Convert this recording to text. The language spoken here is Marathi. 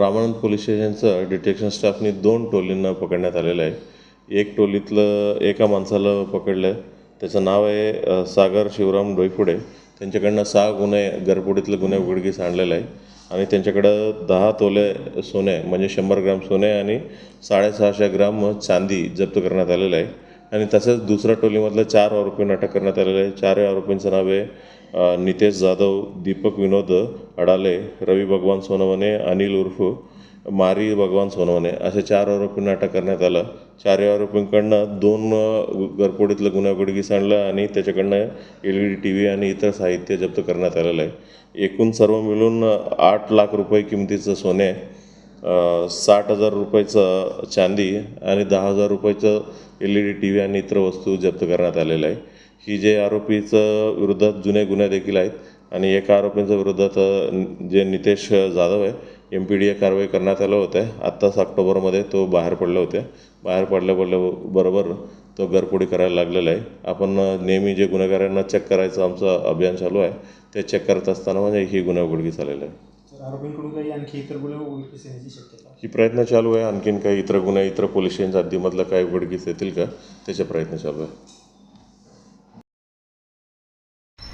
रामानंद पोलीस स्टेशनचं डिटेक्शन स्टाफनी दोन टोलींना पकडण्यात आलेलं आहे. एक टोलीतलं एका माणसाला पकडलं आहे त्याचं नाव आहे सागर शिवराम डोईफुडे. त्यांच्याकडनं सहा गुन्हे गरपुडीतले गुन्हे उघडकीस आणलेला आहे. आणि त्यांच्याकडं दहा तोले सोने म्हणजे शंभर ग्राम सोने आणि साडेसहाशे ग्राम चांदी जप्त करण्यात आलेलं आहे. आणि तसंच दुसऱ्या टोलीमधलं चार आरोपींना अटक करण्यात आलेलं आहे. चारही आरोपींचं नाव आहे नितेश जाधव दीपक विनोद अडाले रवी भगवान सोनवणे अनिल उर्फ मारी भगवान सोनवणे असे चार आरोपींना अटक करण्यात आलं. चारही आरोपींकडनं दोन गरपोडीतलं घरफोडीतलं आणलं आणि त्याच्याकडनं L E D T V आणि इतर साहित्य जप्त करण्यात आलेलं आहे. एकूण सर्व मिळून आठ लाख रुपये किमतीचं सोने साठ हजार रुपयाचं चांदी आणि दहा हजार रुपयाचं L E D T V आणि इतर वस्तू जप्त करण्यात आलेल्या आहे. ही जे आरोपीचं विरोधात जुने गुन्हे देखील आहेत आणि एका आरोपींच्या विरोधात जे नितेश जाधव आहे एम पी डी ए कारवाई करण्यात आलं होतं. आत्ताच ऑक्टोबरमध्ये तो बाहेर पडले होते. बाहेर पडल्या पडल्या बरोबर तो घरपोडी करायला लागलेला आहे. आपण नेहमी जे गुन्हेगारांना चेक करायचं आमचं अभियान चालू आहे ते चेक करत असताना म्हणजे ही गुन्हा आहे काही आणखी इतर येण्याची शक्यता आहे. ही प्रयत्न चालू आहे. आणखीन काही इतर गुन्हे इतर पोलीस स्टेशनच्या हद्दीमधलं काही उघडकीस येतील का? त्याचे प्रयत्न चालू आहे.